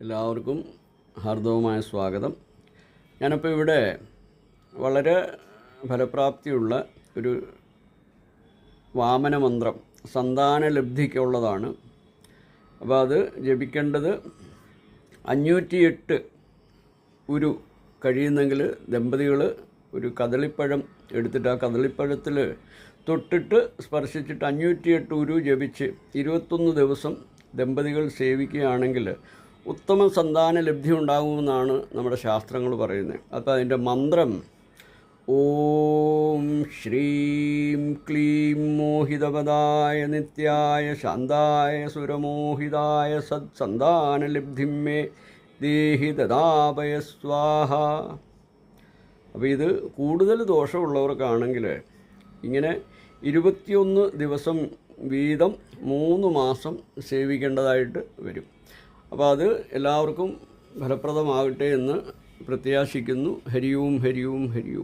എല്ലാവർക്കും ഹാർദവമായ സ്വാഗതം. ഞാനിപ്പോൾ ഇവിടെ വളരെ ഫലപ്രാപ്തിയുള്ള ഒരു വാമനമന്ത്രം സന്താനലബ്ധിക്കുള്ളതാണ്. അപ്പോൾ അത് ജപിക്കേണ്ടത് അഞ്ഞൂറ്റിയെട്ട് ഒരു കഴിയുന്നെങ്കിൽ ദമ്പതികൾ ഒരു കദളിപ്പഴം എടുത്തിട്ട് ആ കദളിപ്പഴത്തിൽ തൊട്ടിട്ട് സ്പർശിച്ചിട്ട് അഞ്ഞൂറ്റിയെട്ട് ഉരു ജപിച്ച് ഇരുപത്തൊന്ന് ദിവസം ദമ്പതികൾ സേവിക്കുകയാണെങ്കിൽ ഉത്തമ സന്താന ലബ്ധി ഉണ്ടാകുമെന്നാണ് നമ്മുടെ ശാസ്ത്രങ്ങൾ പറയുന്നത്. അപ്പോൾ അതിന്റെ മന്ത്രം ഓം ശ്രീം ക്ലീം മോഹിതപദായ നിത്യായ ശാന്തായ സുരമോഹിതായ സത്സന്താനലബ്ധിം മേ ദേഹി ദദാപയ സ്വാഹ. അപ്പോൾ ഇത് കൂടുതൽ ദോഷമുള്ളവർക്കാണെങ്കിൽ ഇങ്ങനെ ഇരുപത്തിയൊന്ന് ദിവസം വീതം മൂന്ന് മാസം സേവിക്കേണ്ടതായിട്ട് വരും. അപ്പോൾ അത് എല്ലാവർക്കും ഫലപ്രദമാകട്ടെ എന്ന് പ്രത്യാശിക്കുന്നു. ഹരിയും ഹരിയും ഹരിയും.